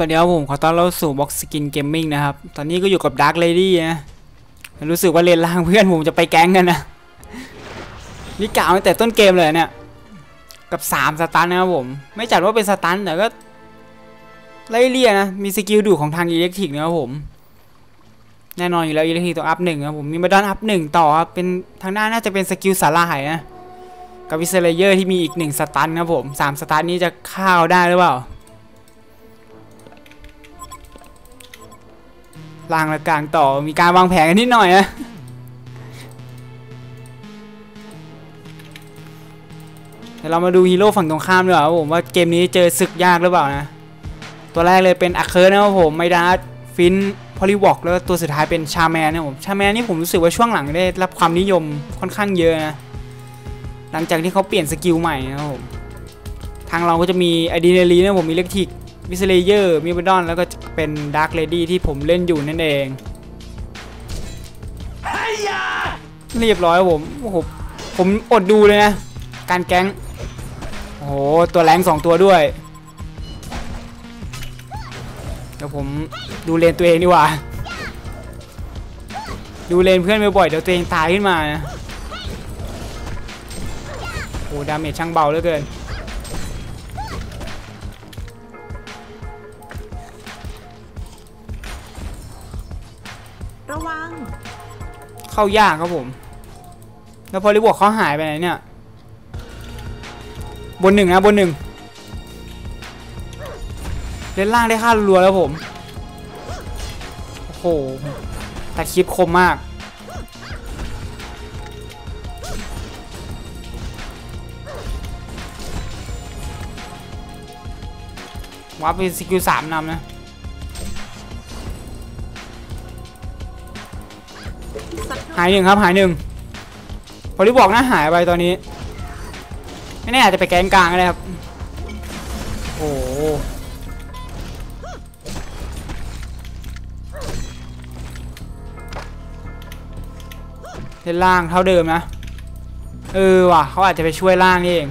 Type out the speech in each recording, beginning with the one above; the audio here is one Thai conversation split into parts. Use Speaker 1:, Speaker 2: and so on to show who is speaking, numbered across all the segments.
Speaker 1: วัสดีครับผมขอต้อนรับสู่บ็อกสกินเกมมิ่งนะครับ ตอนนี้ก็อยู่กับด a r k Lady นะ รู้สึกว่าเลนล่างเพื่อนผมจะไปแก๊งกันนะ นี่กล่าวตั้งแต่ต้นเกมเลยเนี่ย กับ 3 สตันนะครับผม ไม่จัดว่าเป็นสตันแต่ก็ ไล่เลี่ยนะ มีสกิลดูของทางอิเล็กทริกนะครับผม แน่นอนอยู่แล้วอิเล็กทริกต้องอัพหนึ่งครับผม มีมาดอนอัพหนึ่งต่อครับ เป็นทางหน้าน่าจะเป็นสกิลสาลายนะ กับวิเซเลเยอร์ที่มีอีกหนึ่งสตันครับผมสามสตันนี้จะเข้าวได้หรือเปล่า ล่างและกลางต่อมีการวางแผนกันนิดหน่อยนะเดี๋ยวเรามาดูฮีโร่ฝั่งตรงข้ามดีกว่าครับผมว่าเกมนี้เจอศึกยากหรือเปล่านะ ตัวแรกเลยเป็นอัคเคอร์นะครับผมไมดาร์ฟินพอลิวอกแล้วตัวสุดท้ายเป็นชาแมนนะผมชาแมนนี่ผมรู้สึกว่าช่วงหลังได้รับความนิยมค่อนข้างเยอะนะหลังจากที่เขาเปลี่ยนสกิลใหม่นะครับผมทางเราก็จะมีอะดรีนาลีนนะผมมีเล็กทิก วิสเลเยอร์มีบดอนแล้วก็เป็นดาร์คเลดี้ที่ผมเล่นอยู่นั่นเองเรียบร้อยครับผมโอ้โหผมอดดูเลยนะ การแก๊งโอ้โหตัวแรงสองตัวด้วย เดี๋ยวผมดูเลนตัวเองดีกว่า ดูเลนเพื่อนบ่อยๆเดี๋ยวตัวเองตายขึ้นมานะโอ้ดาเมจช่างเบาเหลือเกิน เข้ายากครับผม แล้วพอริบวกเขาหายไปไหนเนี่ย บนหนึ่งนะบนหนึ่งเล่นล่างได้ค่ารัวแล้วผม โอ้โหแต่คลิปคมมาก วับเป็นสกิลสามนำนะายหนึ่งครับหายหนึ่งพอริบอกนะหายไปตอนนี้ ไม่แน่อาจจะไปแกนกลางก็ได้ครับ โอ้โหเล่นล่างเท่าเดิมนะ เออว่ะเขาอาจจะไปช่วยล่างนี่เอง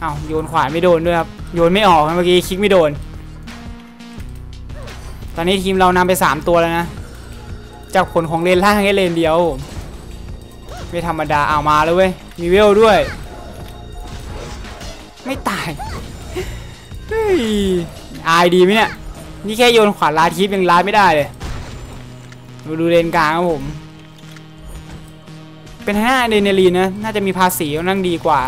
Speaker 1: เอาโยนขวานไม่โดนด้วยครับ โยนไม่ออกเมื่อกี้คลิกไม่โดน ตอนนี้ทีมเรานำไป 3 ตัวแล้วนะ จากผลของเลนล่างแค่เลนเดียวผมไม่ธรรมดาเอามาแล้วเว้ยมีเวลด้วย ไม่ตายเฮ้ยอายดีไหมเนี่ยนี่แค่โยนขวานลาทิพย์ยังลาไม่ได้เลยมาดูเลนกลางครับผม เป็นทางหน้าเดนเนลีนนะ น่าจะมีภาษีนั่งดีกว่า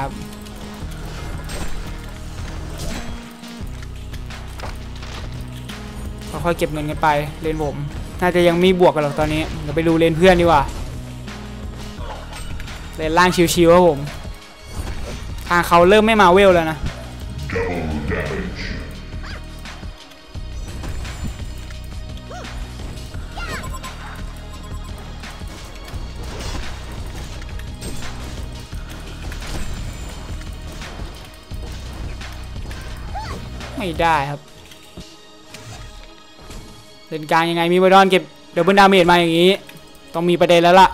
Speaker 1: ค่อยๆเก็บเงินกันไปเลนผม น่าจะยังม่บวกกันหรอกตอนนี้เดี๋ยวไปดูเลนเพื่อนดีกว่าเลนล่างชิวๆครับผมทางเขาเริ่มไม่มาเวลแล้วนะไม่ได้ครับ เลนกลางยังไงมีบอดอนเก็บเดบเบิลดาเมจมาอย่างนี้ ต้องมีประเด็นแล้วล่ะ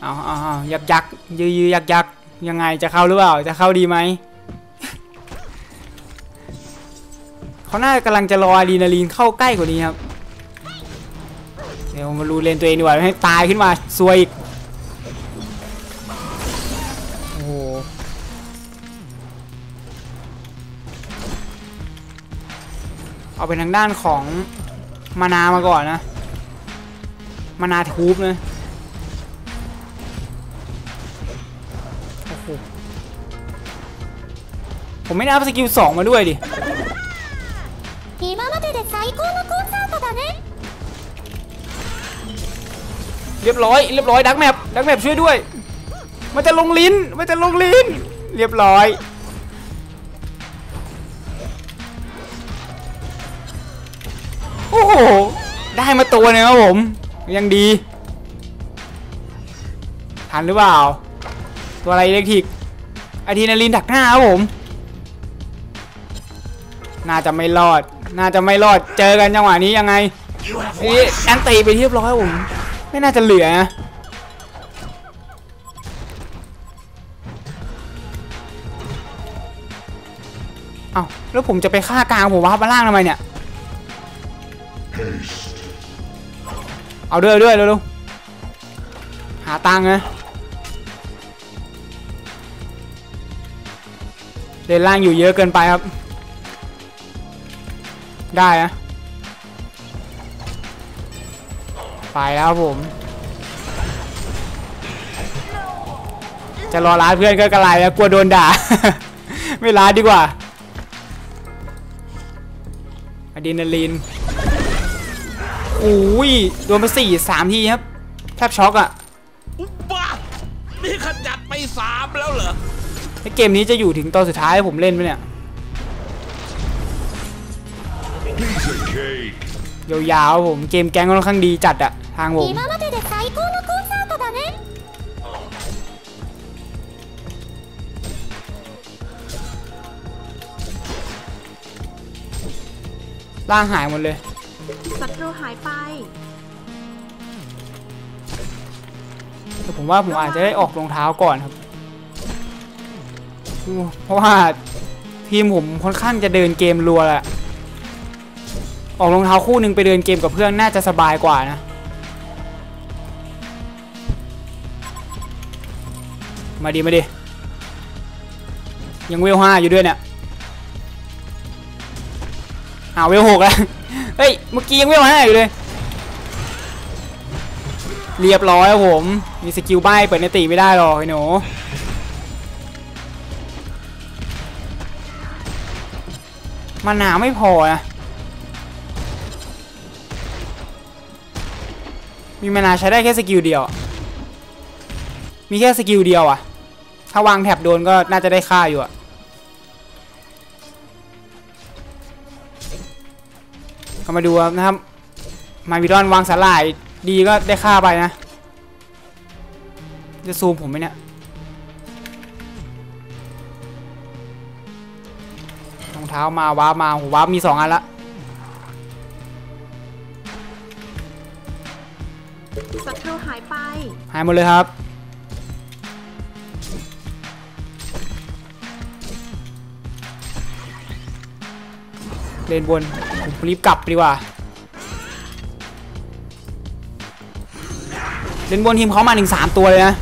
Speaker 1: เอาเอาเอายักยักยือยือยักยักยังไงจะเข้าหรือเปล่าจะเข้าดีไหมเขาน่ากำลังจะรออะดรีนาลีนเข้าใกล้กว่านี้ครับเดี๋ยวมาดูเลนตัวเองดีกว่าให้ตายขึ้นมาซวยอีก เป็นทางด้านของมานามาก่อนนะ มานาทูบนะโอ้ผมไม่ได้อัพสกิลสองมาด้วยดิเรียบร้อยเรียบร้อยดักแมปดักแมปช่วยด้วย มันจะลงลิ้นมันจะลงลิ้น เรียบร้อย โห ได้มาตัวนึงครับผม ยังดี ทันหรือเปล่า ตัวอะไรเล็กทิกอะดรีนาลีนดักหน้าครับผม น่าจะไม่รอด น่าจะไม่รอด เจอกันจังหวะนี้ยังไงนี่แอนตีไปเรียบร้อยครับผม ไม่น่าจะเหลือนะเอ้าแล้วผมจะไปฆ่ากลางผมว่ามาล่างทำไมเนี่ย เอาด้วยเอาด้วยเร็วๆหาตังค์นะเลนล่างอยู่เยอะเกินไปครับ ได้นะไปแล้วผม จะรอร้านเพื่อนก็กระไรแล้วกลัวโดนด่า ไม่ร้านดีกว่าอะดรีนาลีน โอ้ยโดนไปสี่สามทีครับแทบช็อกอะ
Speaker 2: บ้านี่ขจัดไปสามแล้วเหรอ
Speaker 1: เกมนี้จะอยู่ถึงตอนสุดท้ายผมเล่นไหมเนี่ยยาวๆผมเกมแก๊งค่อนข้างดีจัดอะทางผมล่างหายหมดเลย
Speaker 3: ศัตรูหายไป
Speaker 1: แต่ผมว่าผมอาจจะได้ออกรองเท้าก่อนครับเพราะว่าทีมผมค่อนข้างจะเดินเกมรัวแหละออกรองเท้าคู่หนึ่งไปเดินเกมกับเพื่อนน่าจะสบายกว่านะ มาดีมาดียังเวลห้าอยู่ด้วยเนี่ยอ้าเวลหกแล้ว เฮ้ย เมื่อกี้ยังเวลห้าอยู่เลย เรียบร้อยครับผม มีสกิลใบเปิดในตีไม่ได้หรอกไอ้หนูมาหนาไม่พอนะ มีมานาใช้ได้แค่สกิลเดียว มีแค่สกิลเดียวอะถ้าวางแถบโดนก็น่าจะได้ค่าอยู่อะ ก็มาดูนะครับ มาวิดอนวางสาหร่ายดีก็ได้ค่าไปนะ จะซูมผมไหมเนี่ยรองเท้ามาวาร์ปมาโหวาร์ปมีสองอันละ
Speaker 3: ศัตรูหายไป
Speaker 1: หายหมดเลยครับ เลนบนผมรีบกลับดีกว่าเลนบนทีมเขามาหนึ่งสามตัวเลยนะ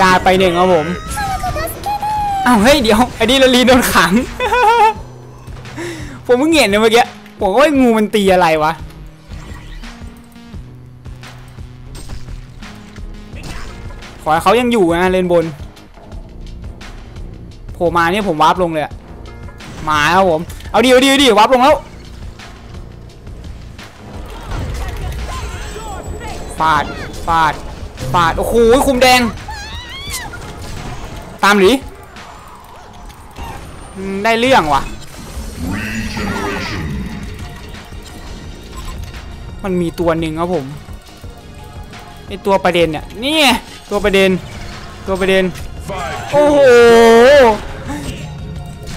Speaker 1: ดาไปหนึ่งครับผมอ้าวเฮ้ยเดี๋ยวไอ้นี่ลลีโดนขัง ผมเพิ่งเห็นเลยเมื่อกี้ผมว่างูมันตีอะไรวะขอให้เขายังอยู่นะเลนบนโผล่มาเนี่ยผมวาร์ปลงเลยอะมาแล้วผม เอาดีเอาดีเอาดีวาร์ปลงแล้วฟาดฟาดฟาดโอ้โหคุมแดง ตามหรือได้เรื่องว่ะ มันมีตัวหนึ่งครับผมไอตัวประเด็นเนี่ยนี่ตัวประเด็น ตัวประเด็น โอ้โห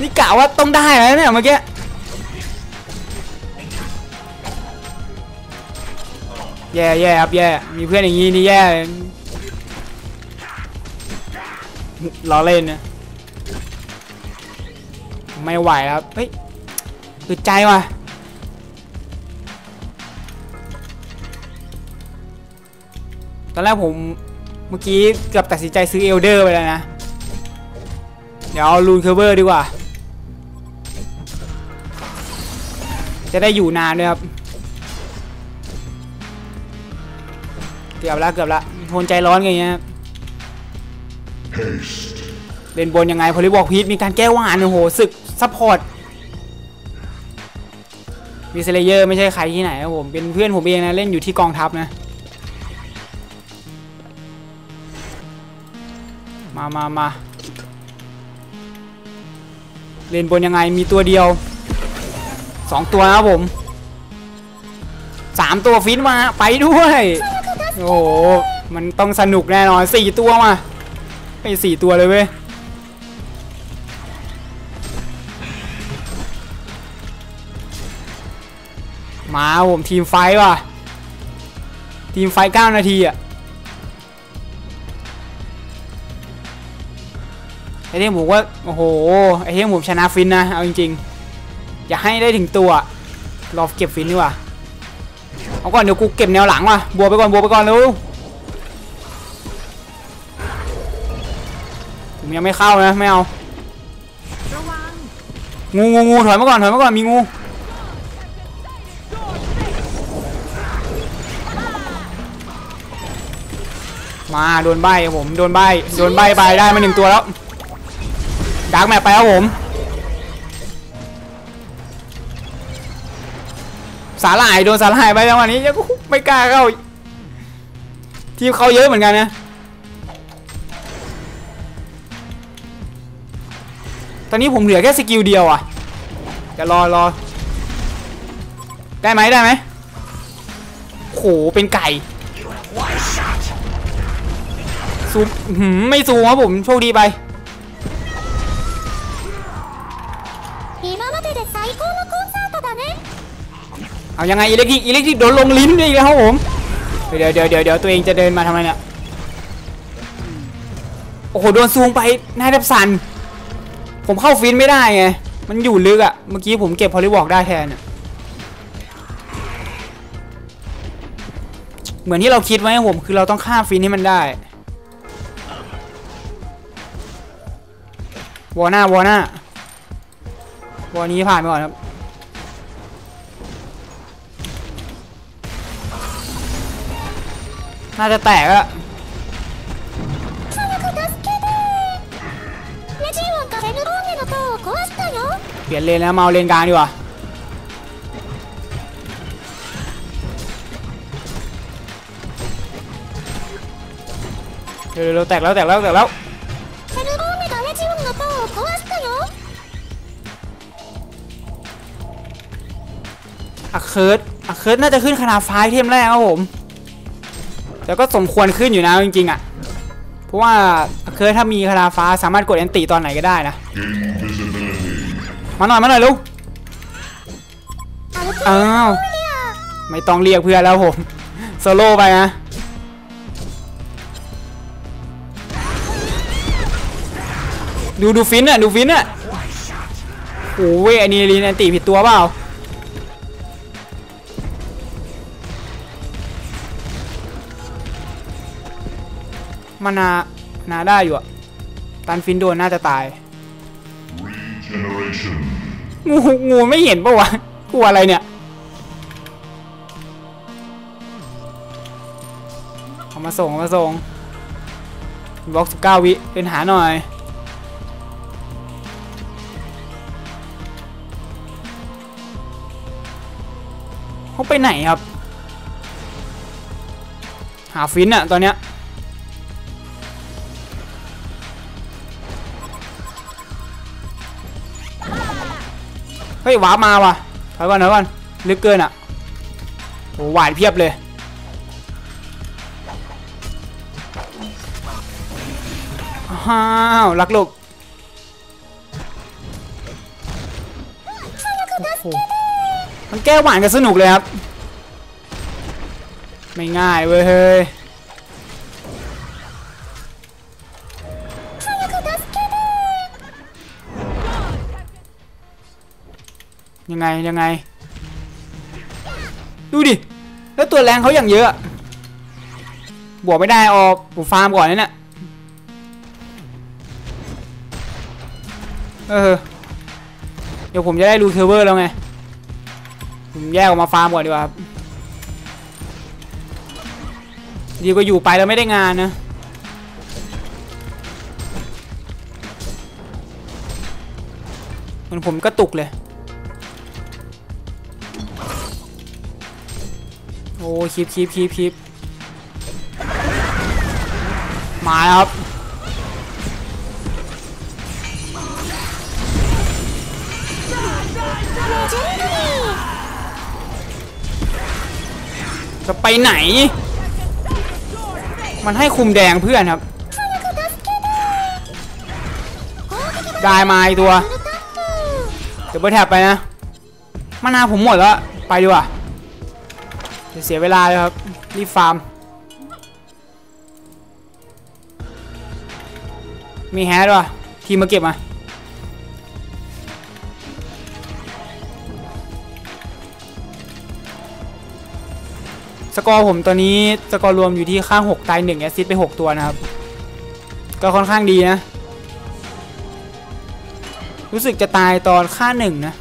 Speaker 1: นี่กะว่าต้องได้แล้วเนี่ยเมื่อกี้แย่แย่ครับแย่มีเพื่อนอย่างงี้นี่แย่เลยล้อเล่นนะไม่ไหวครับ เฮ้ยอึดใจว่ะตอนแรกผมเมื่อกี้เกือบตัดสินใจซื้อเอลเดอร์ไปแล้วนะ เดี๋ยวเอาลูนเคอร์เบอร์ดีกว่า จะได้อยู่นานด้วยครับ เกือบละเกือบละทนใจร้อนไงเงี้ยเล่นบนยังไงพอลิบอกพีทมีการแก้วานโอ้โหศึกซัพพอร์ตมีเซเลเยอร์ไม่ใช่ใครที่ไหนครับผมเป็นเพื่อนผมเองนะ เล่นอยู่ที่กองทัพนะ มามามาเล่นบนยังไงมีตัวเดียว สองตัวนะครับผมสามตัวฟินมาไปด้วยโอ้โหมันต้องสนุกแน่นอนสี่ตัวมาไปสี่ตัวเลยเว้ยมาผมทีมไฟว่ะ ทีมไฟท์9นาทีอะไอเทมผมว่าโอ้โหไอเทมผมชนะฟินนะ เอาจริงๆ อย่าให้ได้ถึงตัวรอเก็บฟินดีกว่าเอาก่อนเดี๋ยวกูเก็บแนวหลังว่ะบัวไปก่อนบัวไปก่อนเร็วผมยังไม่เข้านะไม่เอา
Speaker 3: ระวัง
Speaker 1: งูงูงูถอยมาก่อนถอยมาก่อนมีงูมาโดนใบครับผมโดนใบโดนใบไปได้มาหนึ่งตัวแล้วดักแมปไปครับผม สาหร่ายโดนสาหร่ายไปจังหวะนี้ยังไม่กล้าเข้าทีมเขาเยอะเหมือนกันนะตอนนี้ผมเหลือแค่สกิลเดียวอะจะรอรอได้ไหมได้ไหมโหเป็นไก่ซูมหืมไม่ซูมครับผมโชคดีไป เอายังไงอิเล็กทริกอิเล็กทริกโดนลงลิ้นด้วยอีกแล้วครับผมเดี๋ยวเดี๋ยวเดี๋ยวเดี๋ยวตัวเองจะเดินมาทำไมเนี่ยโอ้โหโดนซูมไปหน้าแทบสั่นผมเข้าฟินไม่ได้ไงมันอยู่ลึกอะเมื่อกี้ผมเก็บพอลิวอกได้แทนเหมือนที่เราคิดไว้ผมคือเราต้องฆ่าฟินให้มันได้วอหน้าวอหน้าวอนี้ผ่านไปก่อนครับ น่าจะแตกอะเปลี่ยนเลนแล้วเมาเลนกลางดีกว่าเดี๋ยวเราแตกแล้วแตกแล้วแตกแล้วอะเคิร์ดอะเคิร์ดน่าจะขึ้นขนาดไฟเทมแรกครับผม แต่ก็สมควรขึ้นอยู่นะจริงๆอะ เพราะว่าเคยถ้ามีคาราฟ้าสามารถกดแอนติตอนไหนก็ได้นะ มาหน่อยมาหน่อยลูกอ้าวไม่ต้องเรียกเพื่อแล้วผมโซโล่ไปนะดูดูฟินอะดูฟินอะโอ้ยอันนี้ลีนแอนติผิดตัวเปล่า มานานาได้อยู่อะตันฟินโดนน่าจะตาย
Speaker 4: Regeneration.
Speaker 1: งูงูไม่เห็นปะวะกลัวอะไรเนี่ยเอามาส่งเอามาส่งบล็อกสิบเก้าวิเป็นหาหน่อยเขาไปไหนครับ หาฟินอะตอนเนี้ย เฮ้ยว้ามาว่ะถอยก่อนถอยก่อนลึกเกินอะโอ้หวานเพียบเลยอ้าวรักลูกมันแก้หวานกันสนุกเลยครับ ไม่ง่ายเว้ย ไงยังไง ดูดิ แล้วตัวแรงเขาอย่างเยอะ บวกไม่ได้ออกผมฟาร์มก่อนนะเนี่ยเออ เดี๋ยวผมจะได้รูเทอร์เวอร์แล้วไง ผมแยกออกมาฟาร์มก่อนดีกว่าครับดีกว่าอยู่ไปแล้วไม่ได้งานนะ มันผมกระตุกเลย อ้คลิปคลิปคลิปคลิปมาครับจะไปไหน มันให้คุมแดงเพื่อนครับ ได้มาอีกตัว เดี๋ยวเบิร์แท็บไปนะมานาผมหมดแล้ว ไปดีกว่า เสียเวลาเลยครับ รีบฟาร์ม มีแฮดว่ะ ทีมมาเก็บมา สกอร์ผมตอนนี้ สกอร์รวมอยู่ที่ข้าง 6 ตาย1แอซิสต์ไป 6 ตัวนะครับ ก็ค่อนข้างดีนะ รู้สึกจะตายตอนค่า 1 นะ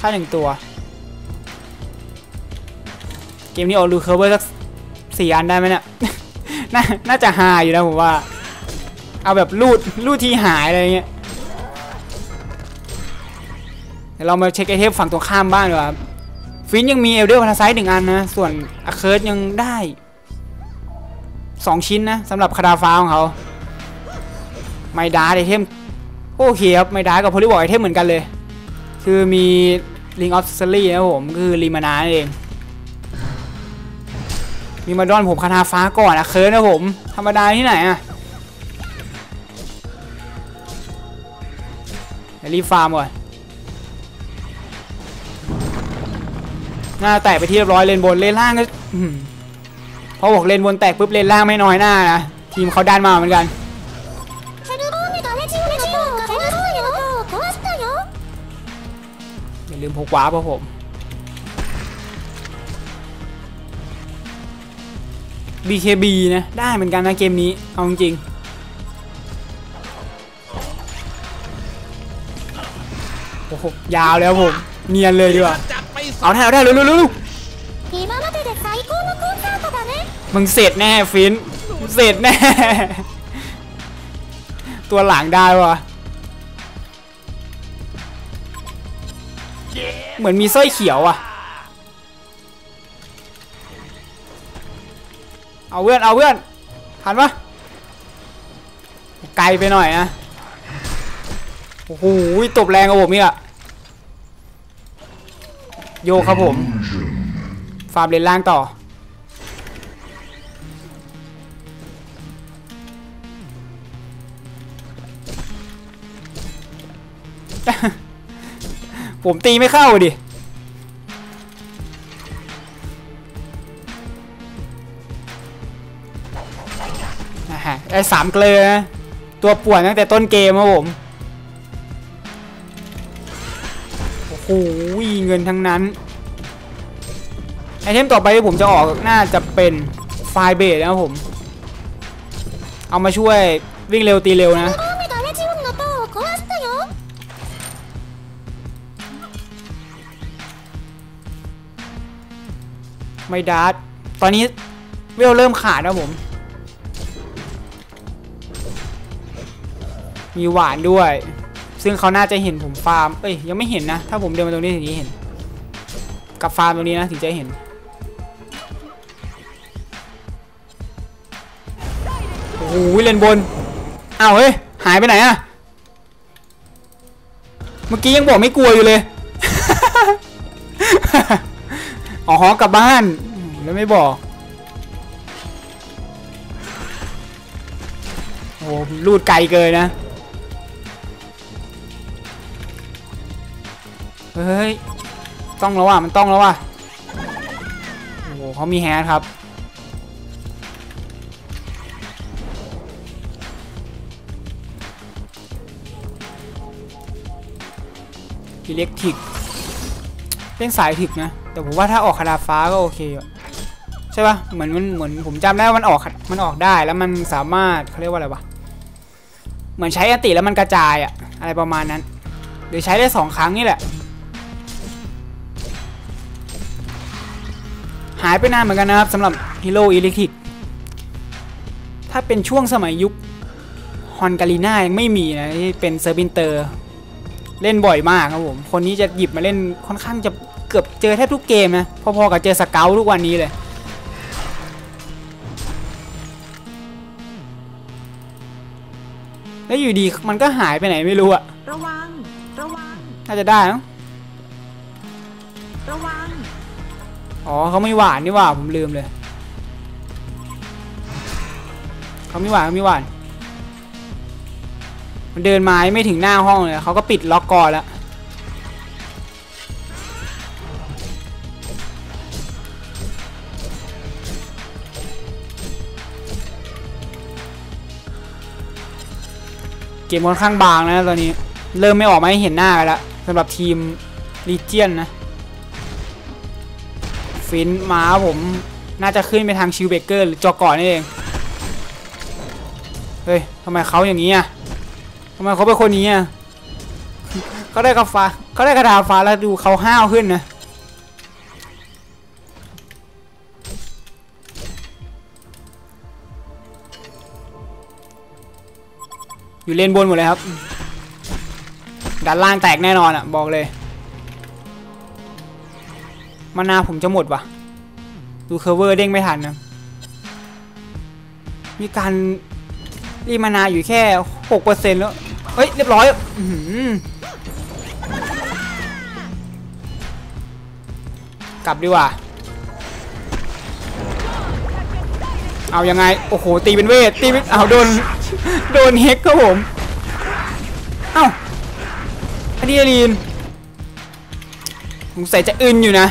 Speaker 1: ค่า 1 ตัว มนี้ออกดูเคอร์เบอร์สักสี่อันได้ไหมเนี่ยน่าน่าจะหายอยู่นะผมว่า เอาแบบรูดรูดที่หายอะไรเงี้ยเดี๋ยวเรามาเช็คไอเทมฝั่งตรงข้ามบ้างดีกว่าฟินยังมีเอลเดอร์พาราไซต์หนึ่งอันนะ ส่วนอะเคิร์ดยังได้สองชิ้นนะสำหรับคาราฟ้าของเขาไมดาไอเทมโอเคครับไมดากับโพลิวอร์ไอเทมเหมือนกันเลย คือมีลิงออฟซ r รี่นะผมคือรีมานาเอง มีมาดอนผมคาทาฟ้าก่อนอะเคิร์นะผม ธรรมดาที่ไหนอะรีฟาร์มก่อนหน้าแตกไปที่เรียบร้อยเลนบนเลนล่างก็พอบอกเลนบนแตกปุ๊บเลนล่างไม่น้อยหน้านะทีมเขาด้านมาเหมือนกันอย่าลืมพกว้าป่ะผม BKB นะ ได้เหมือนกันนะเกมนี้ เอาจริงโอ้โหยาวแล้วผม เนียนเลยดีกว่า เอาได้เอาได้เร็วเร็วมึงเสร็จแน่ฟินเสร็จแน่ ตัวหลังได้วะเหมือนมีสร้อยเขียวอะ เอาเพื่อนเอาเพื่อนทันปะไกลไปหน่อยนะโอ้โหตบแรงกับผมอีกอะโยครับผม ฟาร์มเลนล่างต่อ ผมตีไม่เข้าดิ ไอ้สามเกลือนะตัวป่วนตั้งแต่ต้นเกมครับผมโอ้โหเงินทั้งนั้นไอเทมต่อไปที่ผมจะออกน่าจะเป็นไฟเบดนะครับผม เอามาช่วยวิ่งเร็วตีเร็วนะไม่ดัดตอนนี้เวลเริ่มขาดนะผม มีหวานด้วย ซึ่งเขาน่าจะเห็นผมฟาร์ม เอ้ยยังไม่เห็นนะ ถ้าผมเดินมาตรงนี้ถึงจะเห็น กับฟาร์มตรงนี้นะถึงจะเห็น โอ้โหเลนบนอ้าวเฮ้ยหายไปไหนอะเมื่อกี้ยังบอกไม่กลัวอยู่เลยอ๋อกลับบ้าน แล้วไม่บอก โอ้โหลูดไกลเกินนะ เฮ้ย ต้องแล้วอะ มันต้องแล้วอะ โอ้โหเขามีแฮนด์ครับ อิเล็กทริกเป็นสายถึกนะ แต่ผมว่าถ้าออกคาราฟ้าก็โอเคใช่ปะเหมือนมันเหมือนผมจำได้ว่ามันออก มันออกได้แล้วมันสามารถเขาเรียกว่าอะไรวะ เหมือนใช้อติแล้วมันกระจายอะอะไรประมาณนั้นหรือใช้ได้สองครั้งนี่แหละายไปนานเหมือนกันนะครับสำหรับฮีโร่อิเล็กทริกถ้าเป็นช่วงสมัยยุคฮอนการีนายังไม่มีนะที่เป็นเซอร์บินเตอร์เล่นบ่อยมากครับผม คนนี้จะหยิบมาเล่นค่อนข้างจะเกือบเจอแทบทุกเกมนะ พอๆกับเจอสเกลทุกวันนี้เลย แล้วอยู่ดีมันก็หายไปไหนไม่รู้อะ
Speaker 3: ระวัง ระวัง
Speaker 1: น่าจะได้มั้ง
Speaker 3: ระวัง
Speaker 1: อ๋อเขาไม่หวานนี่ว่าผมลืมเลยเขาไม่หวานเขาไม่หวาน มันเดินมาไม่ถึงหน้าห้องเลยเขาก็ปิดล็อกก่อนแล้วเกมค่อนข้างบางนะตอนนี้ เริ่มไม่ออกมาให้เห็นหน้ากันแล้วสำหรับทีมลีเจียนนะ ฟินมาผมน่าจะขึ้นไปทางชิวเบเกอร์หรือจอก่อนนี่เอง เฮ้ยทำไมเขาอย่างนี้อะทำไมเขาเป็นคนนี้อะเขาได้กระฟ้าเขาได้กระดาฟ้าแล้วดูเขาห้าวขึ้นนะอยู่เลนบนหมดเลยครับ ด้านล่างแตกแน่นอนอะ บอกเลย มานาผมจะหมดวะดูเคอร์เวอร์เด้งไม่ทันนะ มีการรีมานาอยู่แค่หกเปอร์เซ็นต์แล้ว เฮ้ย เรียบร้อยอืกลับดีกว่า เอายังไง โอ้โห ตีเป็นเวท ตีเป็นเอาโดน โดนเฮกครับผม เอ้าอะดรีลีนสงสัยจะอึนอยู่นะ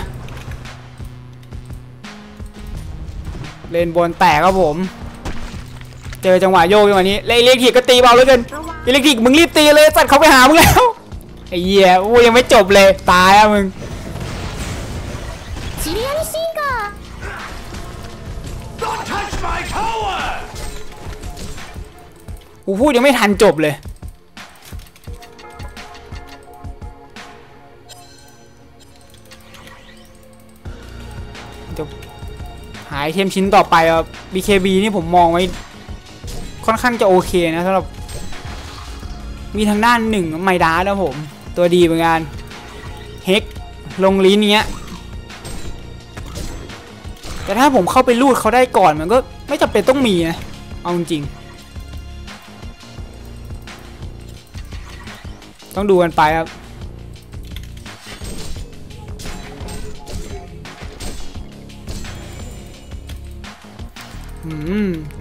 Speaker 1: เล่นบนแตกครับผม เจอจังหวะโยกจังหวะนี้เลเล็กทีก็ตีเบาเลยกันอิเล็กทีมึงรีบตีเลยจัดเขาไปหามึงแล้วไอ้เหี้ยโอ้ยังไม่จบเลยตายอะมึงกูพูดยังไม่ทันจบเลย หายเทมชิ้นต่อไปอะ BKB นี่ผมมองไว้ ค่อนข้างจะโอเคนะสำหรับ มีทางด้านหนึ่งไมดาแล้วผม ตัวดีเหมือนกันเฮกลงลิ้นเนี้ย แต่ถ้าผมเข้าไปลูดเขาได้ก่อนมันก็ไม่จำเป็นต้องมีนะ เอาจริง ต้องดูกันไปครับ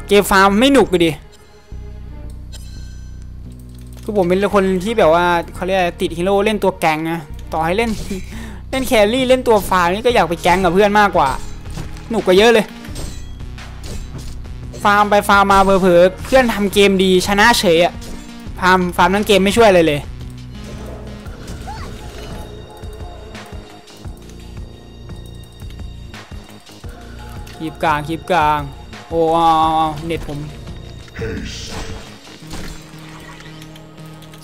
Speaker 1: เกมฟาร์มไม่หนุกเลยดิคือผมเป็นคนที่แบบว่าเขาเรียกติดฮีโร่เล่นตัวแกงนะต่อให้เล่นเล่นแครี่เล่นตัวฟาร์มนี่ก็อยากไปแกงกับเพื่อนมากกว่า หนุกกว่าเยอะเลย ฟาร์มไปฟาร์มมาเผลอเพื่อนทำเกมดีชนะเฉยอะฟาร์มฟาร์มทั้งเกมไม่ช่วยเลยเลยคลิปกลางคลิปกลาง โอ้เอาเน็ตผม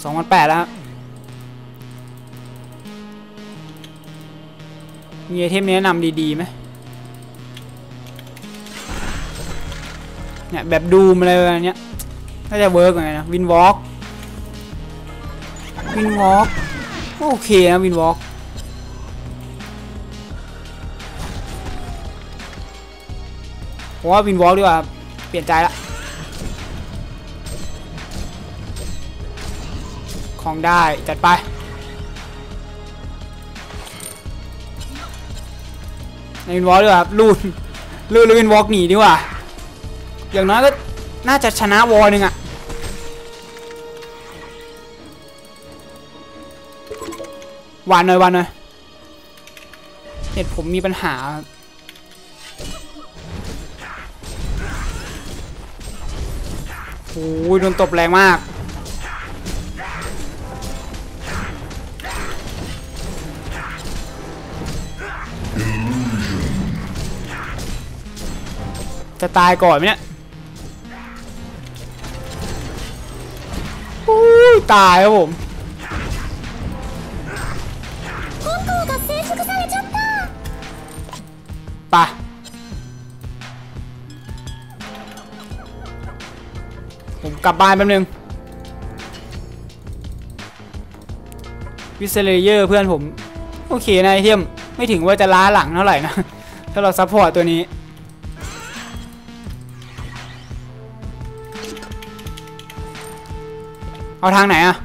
Speaker 1: สองพันแปดแล้วฮะมีไอเทมแนะนำดีๆไหมเนี่ยแบบดูมอะไรแบบเนี้ยน่าจะเวิร์กเหมือนกันนะวินวอล์กวินวอล์กโอเคนะวินวอล์ก ผมว่าวินวอลดีกว่าเปลี่ยนใจละของได้จัดไปในวินวอลดีกว่าลูนลูนหรือวินวอล์กหนีดีกว่า อย่างน้อยก็น่าจะชนะวอลหนึ่งอะหวานหน่อยหวานหน่อยเน็ตผมมีปัญหา โอ้ยโดนตบแรงมาก จะตายก่อนไหมเนี่ยอู้ยตายครับผม กลับบ้านแป๊บนึงวิเซเลเยอร์เพื่อนผม โอเคนะไอเทียมไม่ถึงว่าจะล้าหลังเท่าไหร่นะ ถ้าเราซัพพอร์ตตัวนี้เอาทางไหนอะ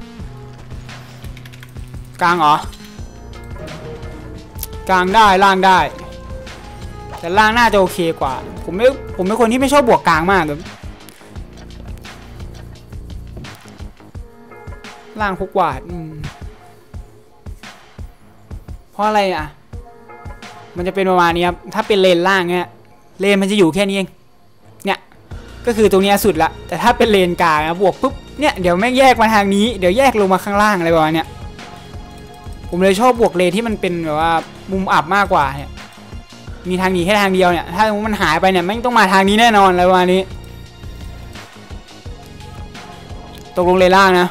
Speaker 1: กลางเหรอกลางได้ล่างได้ แต่ล่างน่าจะโอเคกว่า ผมไม่ผมเป็นคนที่ไม่ชอบบวกกลางมากเลย ล่างพกวาดเพราะอะไรอะ มันจะเป็นประมาณนี้ครับ ถ้าเป็นเลนล่างเนี้ยเลนมันจะอยู่แค่นี้เอง เนี่ย ก็คือตรงนี้สุดละ แต่ถ้าเป็นเลนกลางนะบวกปุ๊บ เนี่ย เดี๋ยวแม่งแยกมาทางนี้ เดี๋ยวแยกลงมาข้างล่างอะไรประมาณเนี้ย ผมเลยชอบบวกเลนที่มันเป็นแบบว่ามุมอับมากกว่าเนี่ย มีทางหนีแค่ทางเดียวเนี่ย ถ้ามันหายไปเนี่ยแม่งต้องมาทางนี้แน่นอนอะไรประมาณนี้ ตกลงเลนล่างนะ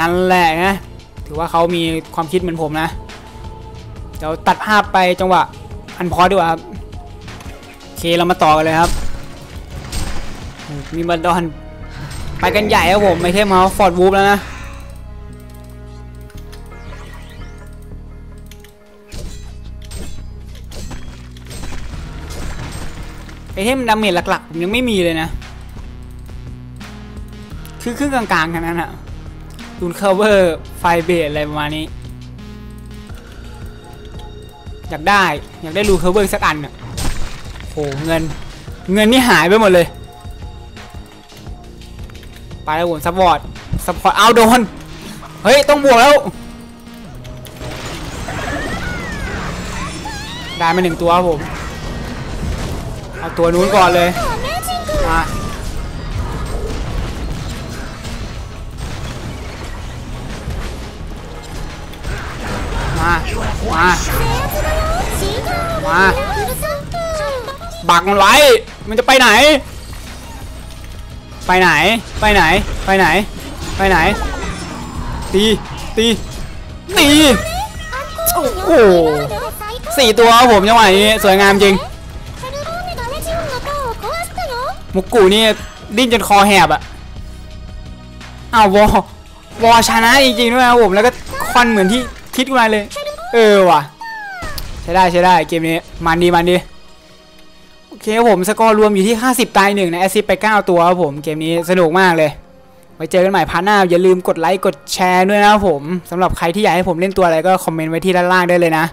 Speaker 1: นั่นแหละนะถือว่าเขามีความคิดเหมือนผมนะเดี๋ยวตัดภาพไปจังหวะอันพอดีกว่าครับโอเคเรามาต่อกันเลยครับ มีบันดอนไปกันใหญ่ครับผมไม่เทมเฮาฟอร์ดวูฟแล้วนะไอเทมดาเมจหลักๆผมยังไม่มีเลยนะ คือครึ่งกลางๆแค่นั้นอะ รูนเคอร์เวอร์ไฟเบรดอะไรประมาณนี้ อยากได้ อยากได้รูนคอร์เวอร์สักอันอะโหเงิน เงินนี่หายไปหมดเลย ไปแล้วผมซัพพอร์ตซัพพอร์ตเอาโดน เฮ้ย ต้องบวกแล้ว ได้มาหนึ่งตัวผม เอาตัวนู้นก่อนเลยมา มามามาบักมันไว้มันจะไปไหน ไปไหนไปไหนไปไหน ไปไหน ตีตีตีโอ้โหสี่ตัวผมจังหวะนี้สวยงามจริงมุกกูนี่ดิ้นจนคอแหบอะอ้าววอวอชนะจริงๆด้วยนะผมแล้วก็ควันเหมือนที่ คิดมาเลย เออว่ะ ใช้ได้ใช้ได้เกมนี้ มันดีมันดี โอเคครับผมสกอร์รวมอยู่ที่ 50 ตายหนึ่งนะแอซิปไป 9 ตัวครับผมเกมนี้สนุกมากเลย ไว้เจอกันใหม่พาร์ทหน้า อย่าลืมกดไลค์กดแชร์ด้วยนะครับผมสำหรับใครที่อยากให้ผมเล่นตัวอะไรก็คอมเมนต์ไว้ที่ด้านล่างได้เลยนะ